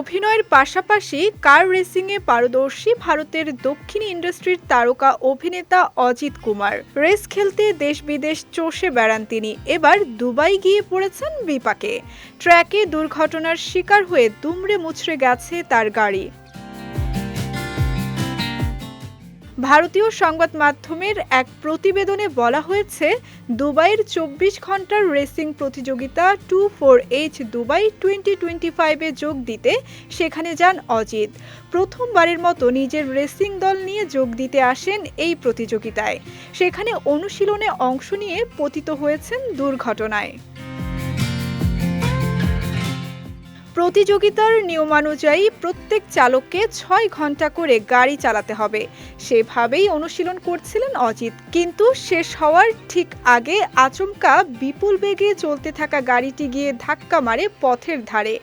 অভিনয়ের পাশাপাশি কার রেসিংয়ে পারদর্শী ভারতের দক্ষিণ ইন্ডাস্ট্রির তারকা অভিনেতা অজিত কুমার। রেস খেলতে দেশ বিদেশ চষে বেড়ান তিনি। এবার দুবাই গিয়ে পড়েছেন বিপাকে। ট্র্যাকে দুর্ঘটনার শিকার হয়ে দুমড়ে মুছড়ে গেছে তার গাড়ি। ভারতীয় সংবাদ মাধ্যমের এক প্রতিবেদনে বলা হয়েছে, দুবাইয়ের চব্বিশ ঘণ্টার রেসিং প্রতিযোগিতা two four H Dubai twenty twenty ফাইভে যোগ দিতে সেখানে যান অজিত। প্রথমবারের মতো নিজের রেসিং দল নিয়ে যোগ দিতে আসেন এই প্রতিযোগিতায়। সেখানে অনুশীলনে অংশ নিয়ে পতিত হয়েছেন দুর্ঘটনায়। প্রতিযোগিতার নিয়মানুযায়ী প্রত্যেক চালককে ছয় ঘণ্টা করে গাড়ি চালাতে হবে। সেভাবেই অনুশীলন করছিলেন অজিত। কিন্তু শেষ হওয়ার ঠিক আগে আচমকা বিপুল বেগে চলতে থাকা গাড়িটি গিয়ে ধাক্কা মারে পথের ধারে।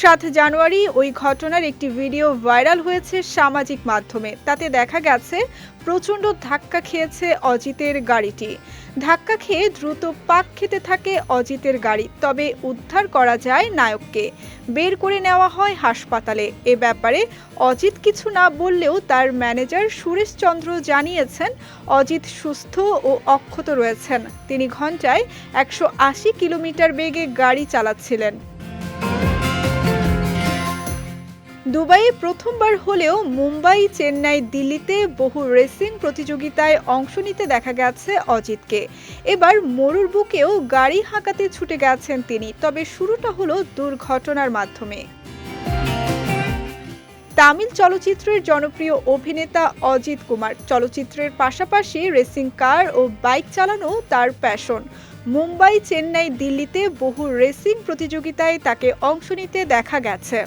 সাত জানুয়ারি ওই ঘটনার একটি ভিডিও ভাইরাল হয়েছে সামাজিক মাধ্যমে। তাতে দেখা গেছে, প্রচণ্ড ধাক্কা খেয়েছে অজিতের গাড়িটি। ধাক্কা খেয়ে দ্রুত পাক খেতে থাকে অজিতের গাড়ি, তবে উদ্ধার করা যায় নায়ককে। বের করে নেওয়া হয় হাসপাতালে। এ ব্যাপারে অজিত কিছু না বললেও তার ম্যানেজার সুরেশ চন্দ্র জানিয়েছেন, অজিত সুস্থ ও অক্ষত রয়েছেন। তিনি ঘন্টায় একশো আশি কিলোমিটার বেগে গাড়ি চালাচ্ছিলেন। দুবাইয়ে প্রথমবার হলেও মুম্বাই, চেন্নাই, দিল্লিতে বহু রেসিং প্রতিযোগিতায় অংশ নিতে দেখা গেছে অজিতকে। এবার মরুর বুকেও গাড়ি হাঁকাতে ছুটে গেছেন তিনি, তবে শুরুটা হলো দুর্ঘটনার মাধ্যমে। তামিল চলচ্চিত্রের জনপ্রিয় অভিনেতা অজিত কুমার, চলচ্চিত্রের পাশাপাশি রেসিং কার ও বাইক চালানো তার প্যাশন। মুম্বাই, চেন্নাই, দিল্লিতে বহু রেসিং প্রতিযোগিতায় তাকে অংশ নিতে দেখা গেছে।